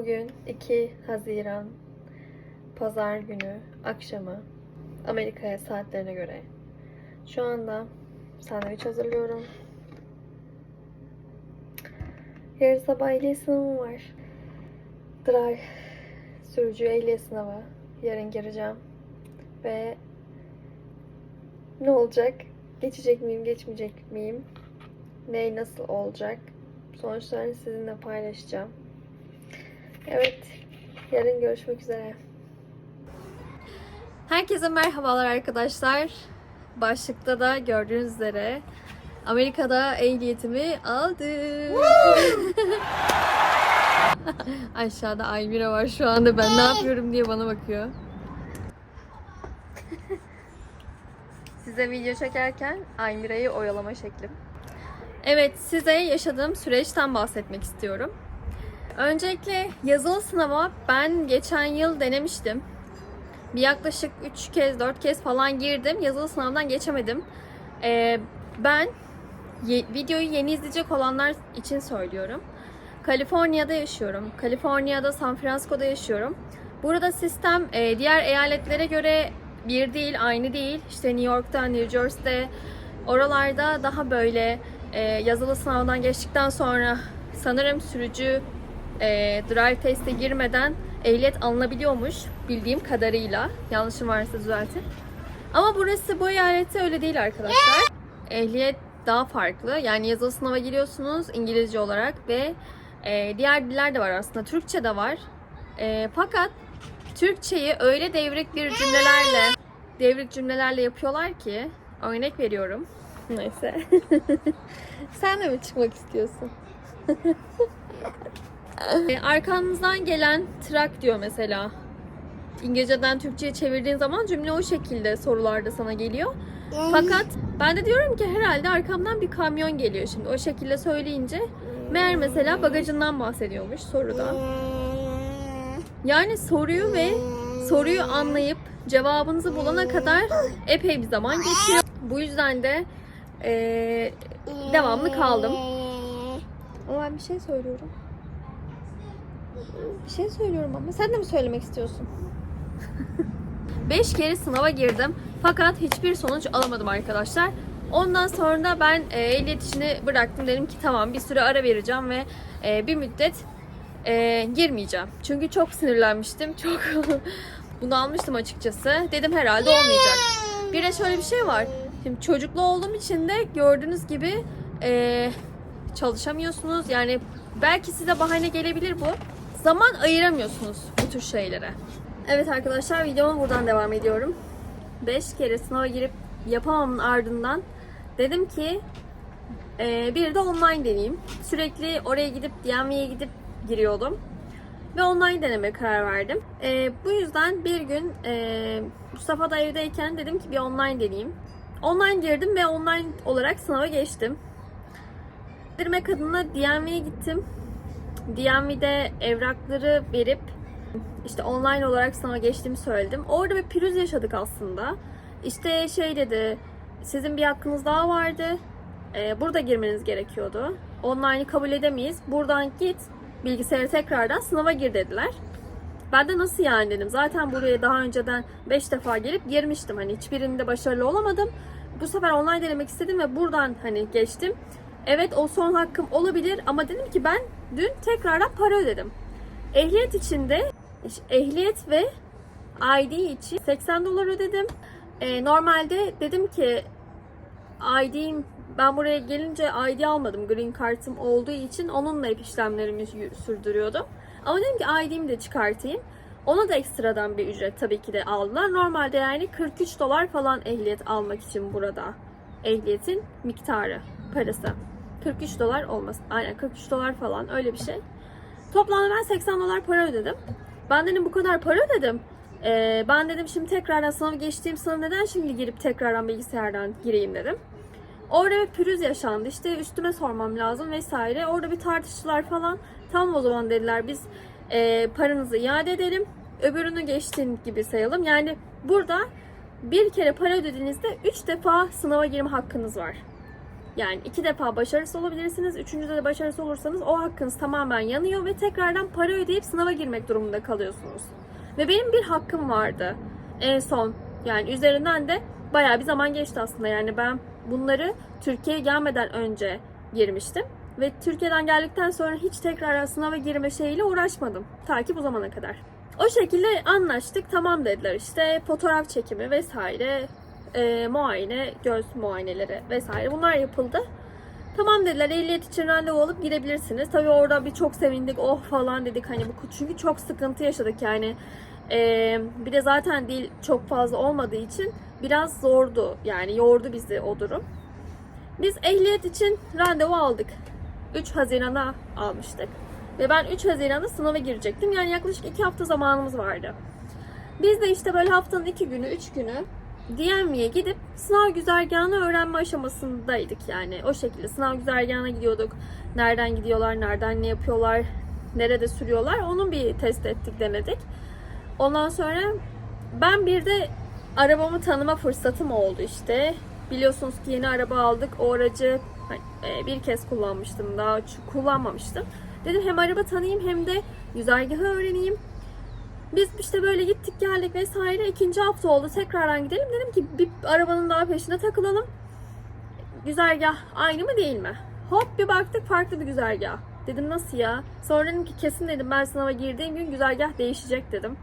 Bugün 2 Haziran Pazar günü akşamı Amerika'ya saatlerine göre. Şu anda sandviç hazırlıyorum. Yarın sabah ehliyet sınavım var. Drive sürücü ehliyet sınavı. Yarın gireceğim. Ve ne olacak? Geçecek miyim, geçmeyecek miyim? Ne nasıl olacak? Sonuçlarını sizinle paylaşacağım. Evet, yarın görüşmek üzere. Herkese merhabalar arkadaşlar. Başlıkta da gördüğünüz üzere Amerika'da ehliyetimi aldım. Aşağıda Aymira var şu anda ben ne yapıyorum diye bana bakıyor. Size video çekerken Aymira'yı oyalama şeklim. Evet, size yaşadığım süreçten bahsetmek istiyorum. Öncelikle yazılı sınava ben geçen yıl denemiştim. Bir yaklaşık 3 kez 4 kez falan girdim. Yazılı sınavdan geçemedim. Ee, ben ye- videoyu yeni izleyecek olanlar için söylüyorum. Kaliforniya'da yaşıyorum. Kaliforniya'da San Francisco'da yaşıyorum. Burada sistem e, diğer eyaletlere göre bir değil, aynı değil. İşte New York'ta, New Jersey'de oralarda daha böyle e, yazılı sınavdan geçtikten sonra sanırım sürücü e, drive teste girmeden ehliyet alınabiliyormuş bildiğim kadarıyla. Yanlışım varsa düzeltin. Ama burası bu eyalette öyle değil arkadaşlar. Ehliyet daha farklı. Yani yazılı sınava giriyorsunuz İngilizce olarak ve e, diğer diller de var aslında. Türkçe de var. E, fakat Türkçeyi öyle devrik bir cümlelerle devrik cümlelerle yapıyorlar ki örnek veriyorum. Neyse. Sen de mi çıkmak istiyorsun? E, Arkanızdan gelen trak diyor mesela. İngilizceden Türkçe'ye çevirdiğin zaman cümle o şekilde sorularda sana geliyor. Fakat ben de diyorum ki herhalde arkamdan bir kamyon geliyor şimdi. O şekilde söyleyince meğer mesela bagajından bahsediyormuş soruda. Yani soruyu ve soruyu anlayıp cevabınızı bulana kadar epey bir zaman geçiyor. Bu yüzden de eee, devamlı kaldım. Ama ben bir şey söylüyorum. Bir şey söylüyorum ama sen de mi söylemek istiyorsun? 5 kere sınava girdim fakat hiçbir sonuç alamadım arkadaşlar. Ondan sonra ben e, ehliyet işini bıraktım. Dedim ki tamam bir süre ara vereceğim ve e, bir müddet e, girmeyeceğim. Çünkü çok sinirlenmiştim. Çok bunu almıştım açıkçası. Dedim herhalde olmayacak. Bir de şöyle bir şey var. Şimdi çocuklu olduğum için de gördüğünüz gibi e, çalışamıyorsunuz. Yani belki size bahane gelebilir bu. Zaman ayıramıyorsunuz bu tür şeylere. Evet arkadaşlar videoma buradan devam ediyorum. 5 kere sınava girip yapamamın ardından dedim ki e, bir de online deneyeyim. Sürekli oraya gidip DMV'ye gidip giriyordum. Ve online deneme karar verdim. E, bu yüzden bir gün e, Mustafa da evdeyken dedim ki bir online deneyeyim. Online girdim ve online olarak sınava geçtim. Dirmek adına DMV'ye gittim. DMV'de evrakları verip işte online olarak sınava geçtiğimi söyledim. Orada bir pürüz yaşadık aslında. İşte şey dedi, sizin bir hakkınız daha vardı. Ee, burada girmeniz gerekiyordu. Online'ı kabul edemeyiz. Buradan git, bilgisayara tekrardan sınava gir dediler. Ben de nasıl yani dedim. Zaten buraya daha önceden 5 defa gelip girmiştim. Hani hiçbirinde başarılı olamadım. Bu sefer online denemek istedim ve buradan hani geçtim. Evet o son hakkım olabilir ama dedim ki ben dün tekrardan para ödedim. Ehliyet içinde ehliyet ve ID için 80 dolar ödedim. Ee, normalde dedim ki ID'm ben buraya gelince ID almadım. Green kartım olduğu için onunla hep işlemlerimi sürdürüyordum. Ama dedim ki ID'mi de çıkartayım. Ona da ekstradan bir ücret tabii ki de aldılar. Normalde yani 43 dolar falan ehliyet almak için burada. Ehliyetin miktarı, parası. 43 dolar olmasın. Aynen 43 dolar falan öyle bir şey. Toplamda ben 80 dolar para ödedim. Ben dedim bu kadar para ödedim. Ee, ben dedim şimdi tekrardan sınavı geçtiğim sınav neden şimdi girip tekrardan bilgisayardan gireyim dedim. Orada bir pürüz yaşandı. İşte üstüme sormam lazım vesaire. Orada bir tartıştılar falan. Tamam o zaman dediler biz e, paranızı iade edelim. Öbürünü geçtiğin gibi sayalım. Yani burada bir kere para ödediğinizde 3 defa sınava girme hakkınız var. Yani iki defa başarısız olabilirsiniz. Üçüncüde de başarısız olursanız o hakkınız tamamen yanıyor ve tekrardan para ödeyip sınava girmek durumunda kalıyorsunuz. Ve benim bir hakkım vardı. En son yani üzerinden de bayağı bir zaman geçti aslında. Yani ben bunları Türkiye'ye gelmeden önce girmiştim. Ve Türkiye'den geldikten sonra hiç tekrar sınava girme şeyiyle uğraşmadım. Ta ki bu zamana kadar. O şekilde anlaştık. Tamam dediler işte fotoğraf çekimi vesaire, e, muayene, göz muayeneleri vesaire bunlar yapıldı. Tamam dediler ehliyet için randevu alıp gidebilirsiniz. Tabii orada bir çok sevindik oh falan dedik hani bu çünkü çok sıkıntı yaşadık yani. Ee, bir de zaten dil çok fazla olmadığı için biraz zordu yani yordu bizi o durum. Biz ehliyet için randevu aldık. 3 Haziran'a almıştık. Ve ben 3 Haziran'da sınava girecektim. Yani yaklaşık 2 hafta zamanımız vardı. Biz de işte böyle haftanın 2 günü, 3 günü DMV'ye gidip sınav güzergahını öğrenme aşamasındaydık yani. O şekilde sınav güzergahına gidiyorduk. Nereden gidiyorlar, nereden ne yapıyorlar, nerede sürüyorlar. Onun bir test ettik, denedik. Ondan sonra ben bir de arabamı tanıma fırsatım oldu işte. Biliyorsunuz ki yeni araba aldık. O aracı e, bir kez kullanmıştım. Daha kullanmamıştım. Dedim hem araba tanıyayım hem de güzergahı öğreneyim. Biz işte böyle gittik geldik vesaire. ikinci hafta oldu. Tekrardan gidelim. Dedim ki bir arabanın daha peşine takılalım. Güzergah aynı mı değil mi? Hop bir baktık farklı bir güzergah. Dedim nasıl ya? Sonra dedim ki kesin dedim ben sınava girdiğim gün güzergah değişecek dedim.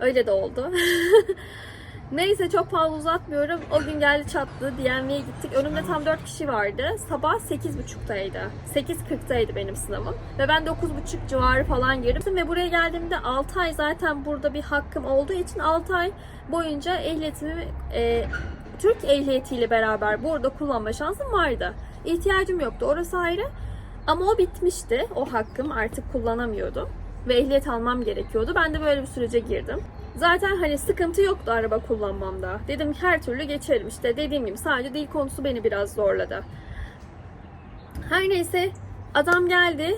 Öyle de oldu. Neyse çok fazla uzatmıyorum. O gün geldi çattı. DMV'ye gittik. Önümde tam 4 kişi vardı. Sabah 8.30'daydı. 8.40'daydı benim sınavım. Ve ben 9.30 civarı falan girdim. Ve buraya geldiğimde 6 ay zaten burada bir hakkım olduğu için 6 ay boyunca ehliyetimi e, Türk ehliyetiyle beraber burada kullanma şansım vardı. İhtiyacım yoktu. Orası ayrı. Ama o bitmişti. O hakkım artık kullanamıyordum. Ve ehliyet almam gerekiyordu. Ben de böyle bir sürece girdim. Zaten hani sıkıntı yoktu araba kullanmamda. Dedim her türlü geçerim işte. Dediğim gibi sadece dil konusu beni biraz zorladı. Her neyse adam geldi.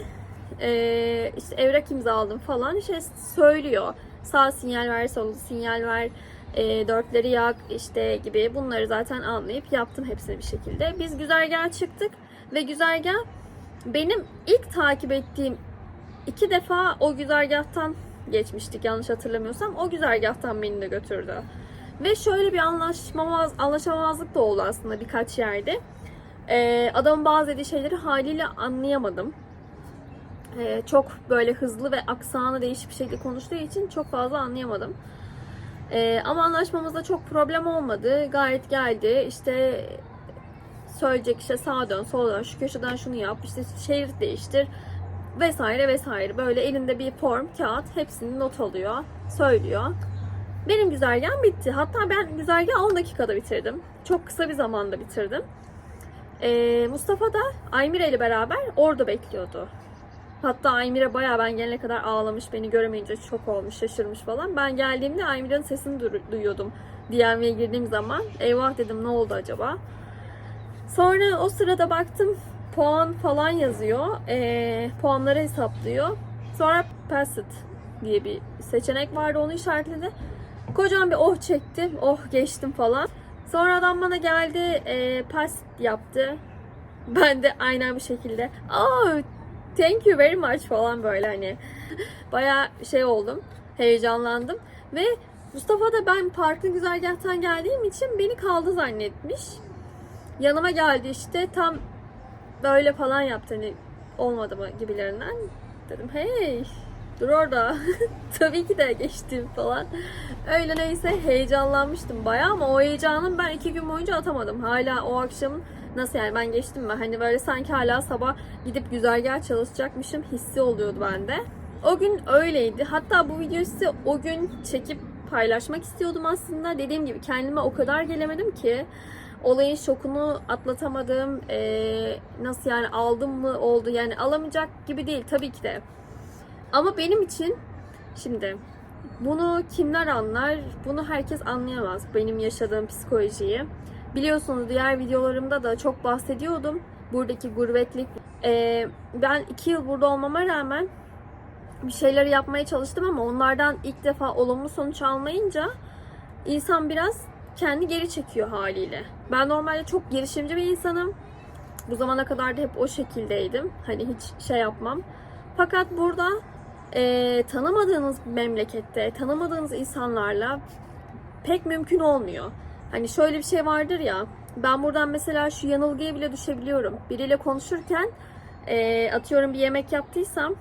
Ee, işte evrak imzaladım falan. Şey söylüyor. Sağ sinyal ver, sol sinyal ver. E, dörtleri yak işte gibi bunları zaten anlayıp yaptım hepsini bir şekilde. Biz güzergaha çıktık ve güzergah benim ilk takip ettiğim iki defa o güzergahtan geçmiştik yanlış hatırlamıyorsam. O güzergahtan beni de götürdü. Ve şöyle bir anlaşmamaz, anlaşamazlık da oldu aslında birkaç yerde. Ee, adamın bazı dediği şeyleri haliyle anlayamadım. Ee, çok böyle hızlı ve aksanı değişik bir şekilde konuştuğu için çok fazla anlayamadım. Ee, ama anlaşmamızda çok problem olmadı. Gayet geldi. İşte söyleyecek işte sağa dön, sola dön, şu köşeden şunu yap, işte şerit değiştir vesaire vesaire. Böyle elinde bir form, kağıt hepsini not alıyor, söylüyor. Benim güzergahım bitti. Hatta ben güzergahı 10 dakikada bitirdim. Çok kısa bir zamanda bitirdim. Ee, Mustafa da Aymire ile beraber orada bekliyordu. Hatta Aymire bayağı ben gelene kadar ağlamış, beni göremeyince şok olmuş, şaşırmış falan. Ben geldiğimde Aymire'nin sesini du- duyuyordum. DMV'ye girdiğim zaman. Eyvah dedim ne oldu acaba? Sonra o sırada baktım puan falan yazıyor. Ee, puanları hesaplıyor. Sonra pass it diye bir seçenek vardı onu işaretledi. Kocaman bir oh çektim. Oh geçtim falan. Sonra adam bana geldi e, pass yaptı. Ben de aynen bir şekilde oh thank you very much falan böyle hani. Baya şey oldum. Heyecanlandım. Ve Mustafa da ben farklı güzergahtan geldiğim için beni kaldı zannetmiş. Yanıma geldi işte tam böyle falan yaptı hani olmadı mı gibilerinden. Dedim hey dur orada. Tabii ki de geçtim falan. Öyle neyse heyecanlanmıştım bayağı ama o heyecanım ben iki gün boyunca atamadım. Hala o akşam nasıl yani ben geçtim mi? Hani böyle sanki hala sabah gidip güzergah çalışacakmışım hissi oluyordu bende. O gün öyleydi. Hatta bu videoyu size o gün çekip paylaşmak istiyordum aslında. Dediğim gibi kendime o kadar gelemedim ki olayın şokunu atlatamadım. Ee, nasıl yani aldım mı oldu yani alamayacak gibi değil tabii ki de. Ama benim için şimdi bunu kimler anlar? Bunu herkes anlayamaz. Benim yaşadığım psikolojiyi. Biliyorsunuz diğer videolarımda da çok bahsediyordum. Buradaki gurbetlik. Ee, ben iki yıl burada olmama rağmen bir şeyleri yapmaya çalıştım ama onlardan ilk defa olumlu sonuç almayınca insan biraz kendi geri çekiyor haliyle. Ben normalde çok girişimci bir insanım. Bu zamana kadar da hep o şekildeydim. Hani hiç şey yapmam. Fakat burada e, tanımadığınız memlekette, tanımadığınız insanlarla pek mümkün olmuyor. Hani şöyle bir şey vardır ya, ben buradan mesela şu yanılgıya bile düşebiliyorum. Biriyle konuşurken e, atıyorum bir yemek yaptıysam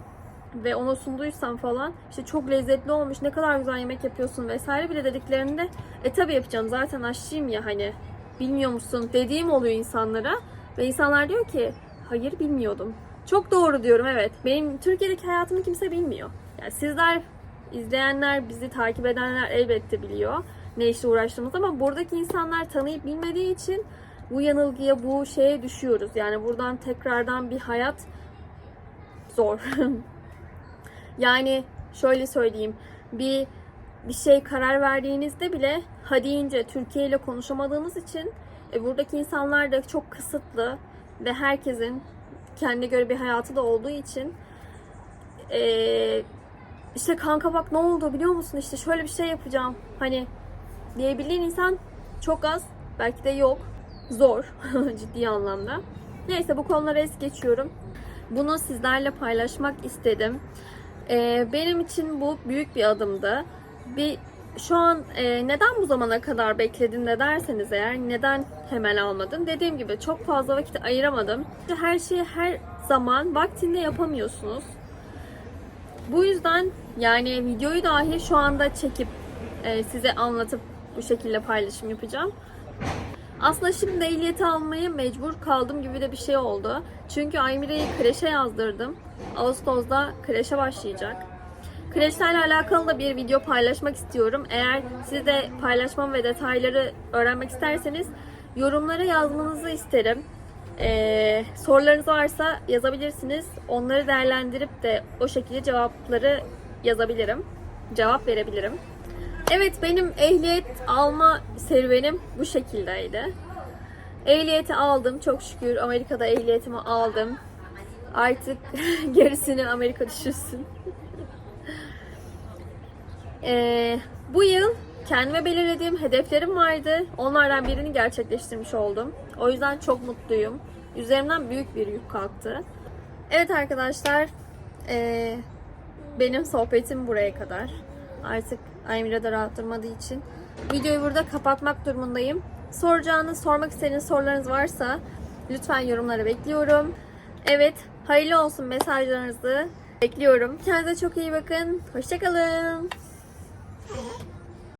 ve onu sunduysam falan işte çok lezzetli olmuş ne kadar güzel yemek yapıyorsun vesaire bile dediklerinde e tabi yapacağım zaten aşçıyım ya hani bilmiyor musun dediğim oluyor insanlara ve insanlar diyor ki hayır bilmiyordum. Çok doğru diyorum evet. Benim Türkiye'deki hayatımı kimse bilmiyor. Yani sizler izleyenler, bizi takip edenler elbette biliyor ne işle uğraştığımızı ama buradaki insanlar tanıyıp bilmediği için bu yanılgıya, bu şeye düşüyoruz. Yani buradan tekrardan bir hayat zor. yani şöyle söyleyeyim. Bir bir şey karar verdiğinizde bile ha deyince Türkiye ile konuşamadığınız için e, buradaki insanlar da çok kısıtlı ve herkesin kendine göre bir hayatı da olduğu için e, işte kanka bak ne oldu biliyor musun? İşte şöyle bir şey yapacağım. Hani diyebildiğin insan çok az belki de yok. Zor ciddi anlamda. Neyse bu konuları es geçiyorum. Bunu sizlerle paylaşmak istedim Ee, benim için bu büyük bir adımdı. Bir şu an e, neden bu zamana kadar bekledin de derseniz eğer neden hemen almadın? Dediğim gibi çok fazla vakit ayıramadım. Her şeyi her zaman vaktinde yapamıyorsunuz. Bu yüzden yani videoyu dahi şu anda çekip e, size anlatıp bu şekilde paylaşım yapacağım. Aslında şimdi ehliyeti almaya mecbur kaldım gibi de bir şey oldu. Çünkü Aymire'yi kreşe yazdırdım. Ağustos'ta kreşe başlayacak. Kreşlerle alakalı da bir video paylaşmak istiyorum. Eğer siz de paylaşmam ve detayları öğrenmek isterseniz yorumlara yazmanızı isterim. Ee, sorularınız varsa yazabilirsiniz. Onları değerlendirip de o şekilde cevapları yazabilirim. Cevap verebilirim. Evet benim ehliyet alma serüvenim bu şekildeydi. Ehliyeti aldım çok şükür. Amerika'da ehliyetimi aldım. Artık gerisini Amerika düşünsün. Ee, bu yıl kendime belirlediğim hedeflerim vardı. Onlardan birini gerçekleştirmiş oldum. O yüzden çok mutluyum. Üzerimden büyük bir yük kalktı. Evet arkadaşlar, ee, benim sohbetim buraya kadar. Artık Aymira da rahat durmadığı için videoyu burada kapatmak durumundayım. Soracağınız, sormak istediğiniz sorularınız varsa lütfen yorumlara bekliyorum. Evet, hayırlı olsun mesajlarınızı bekliyorum. Kendinize çok iyi bakın. Hoşçakalın.